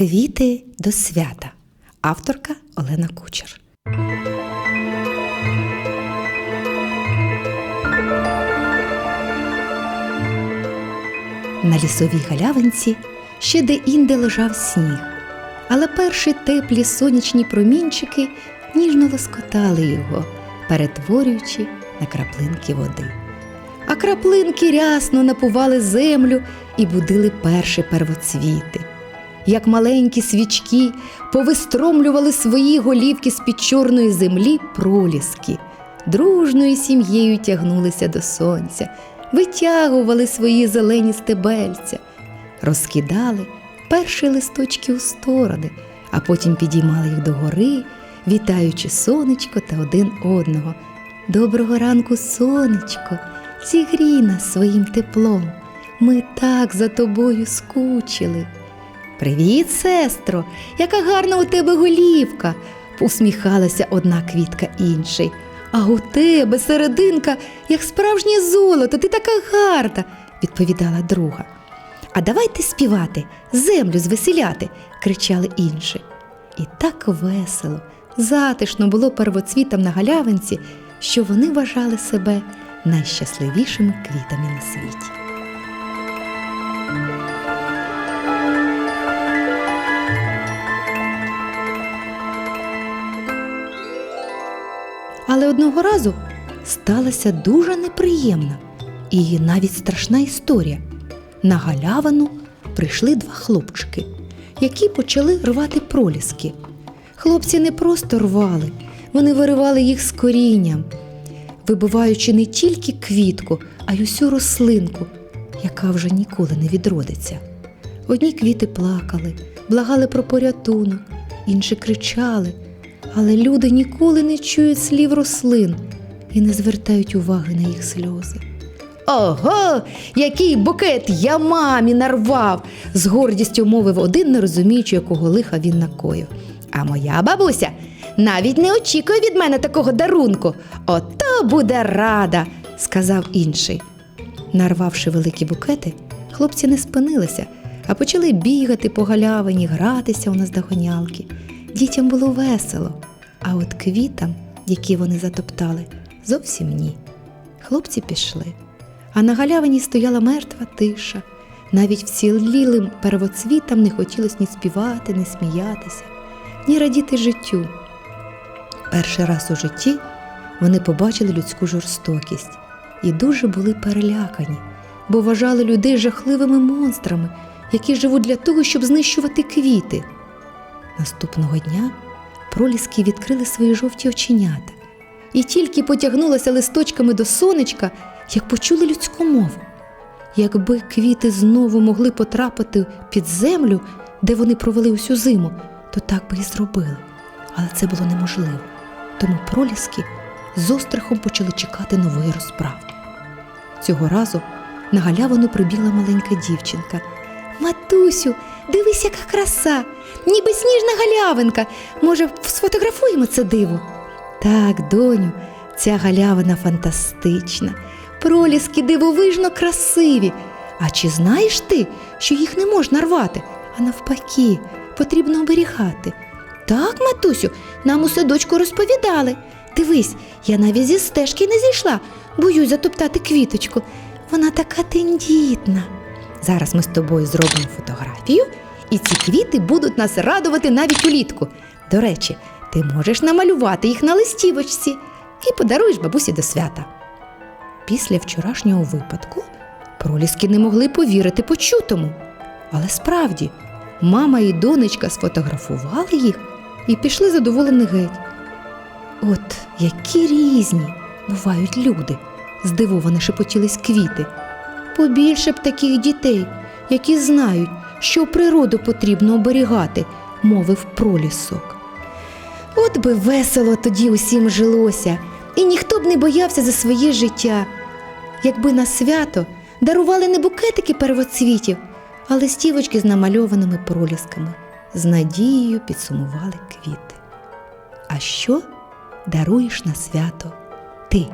Квіти до свята. Авторка Олена Кучер. На лісовій галявинці ще де-інде лежав сніг, але перші теплі сонячні промінчики ніжно лоскотали його, перетворюючи на краплинки води. А краплинки рясно напували землю і будили перші первоцвіти. Як маленькі свічки повистромлювали свої голівки з-під чорної землі проліски, дружною сім'єю тягнулися до сонця, витягували свої зелені стебельця, розкидали перші листочки у сторони, а потім підіймали їх догори, вітаючи сонечко та один одного. Доброго ранку, сонечко, зігрій нас своїм теплом. Ми так за тобою скучили. Привіт, сестро, яка гарна у тебе голівка, усміхалася одна квітка іншій. А у тебе серединка, як справжнє золото, ти така гарна, відповідала друга. А давайте співати, землю звеселяти, кричали інші. І так весело, затишно було первоцвітам на галявинці, що вони вважали себе найщасливішими квітами на світі. Одного разу сталася дуже неприємна і навіть страшна історія. На галявину прийшли два хлопчики, які почали рвати проліски. Хлопці не просто рвали, вони виривали їх з корінням, вибиваючи не тільки квітку, а й усю рослинку, яка вже ніколи не відродиться. Одні квіти плакали, благали про порятунок, інші кричали, але люди ніколи не чують слів рослин і не звертають уваги на їх сльози. Ого, який букет я мамі нарвав, з гордістю мовив один, не розуміючи, якого лиха він накоїв. А моя бабуся навіть не очікує від мене такого дарунку. Ото буде рада, сказав інший. Нарвавши великі букети, хлопці не спинилися, а почали бігати по галявині, гратися у наздогонялки. Дітям було весело, а от квітам, які вони затоптали, зовсім ні. Хлопці пішли, а на галявині стояла мертва тиша. Навіть вцілілим первоцвітам не хотілося ні співати, ні сміятися, ні радіти життю. Перший раз у житті вони побачили людську жорстокість і дуже були перелякані, бо вважали людей жахливими монстрами, які живуть для того, щоб знищувати квіти. Наступного дня проліски відкрили свої жовті оченята і тільки потягнулися листочками до сонечка, як почули людську мову. Якби квіти знову могли потрапити під землю, де вони провели усю зиму, то так би і зробили. Але це було неможливо. Тому проліски з острахом почали чекати нової розправи. Цього разу на галявину прибігла маленька дівчинка. Матусю, дивись, яка краса, ніби сніжна галявинка. Може, сфотографуємо це диво? Так, доню, ця галявина фантастична, проліски дивовижно красиві. А чи знаєш ти, що їх не можна рвати, а навпаки, потрібно оберігати? Так, матусю, нам у садочку розповідали. Дивись, я навіть зі стежки не зійшла, боюсь затоптати квіточку. Вона така тендітна. Зараз ми з тобою зробимо фотографію, і ці квіти будуть нас радувати навіть улітку. До речі, ти можеш намалювати їх на листівочці і подаруєш бабусі до свята. Після вчорашнього випадку проліски не могли повірити почутому. Але справді, мама і донечка сфотографували їх і пішли задоволені геть. От які різні бувають люди, здивовано шепотілись квіти. Побільше б таких дітей, які знають, що природу потрібно оберігати, мовив пролісок. От би весело тоді усім жилося, і ніхто б не боявся за своє життя. Якби на свято дарували не букетики первоцвітів, а листівочки з намальованими пролісками, з надією підсумували квіти. А що даруєш на свято ти?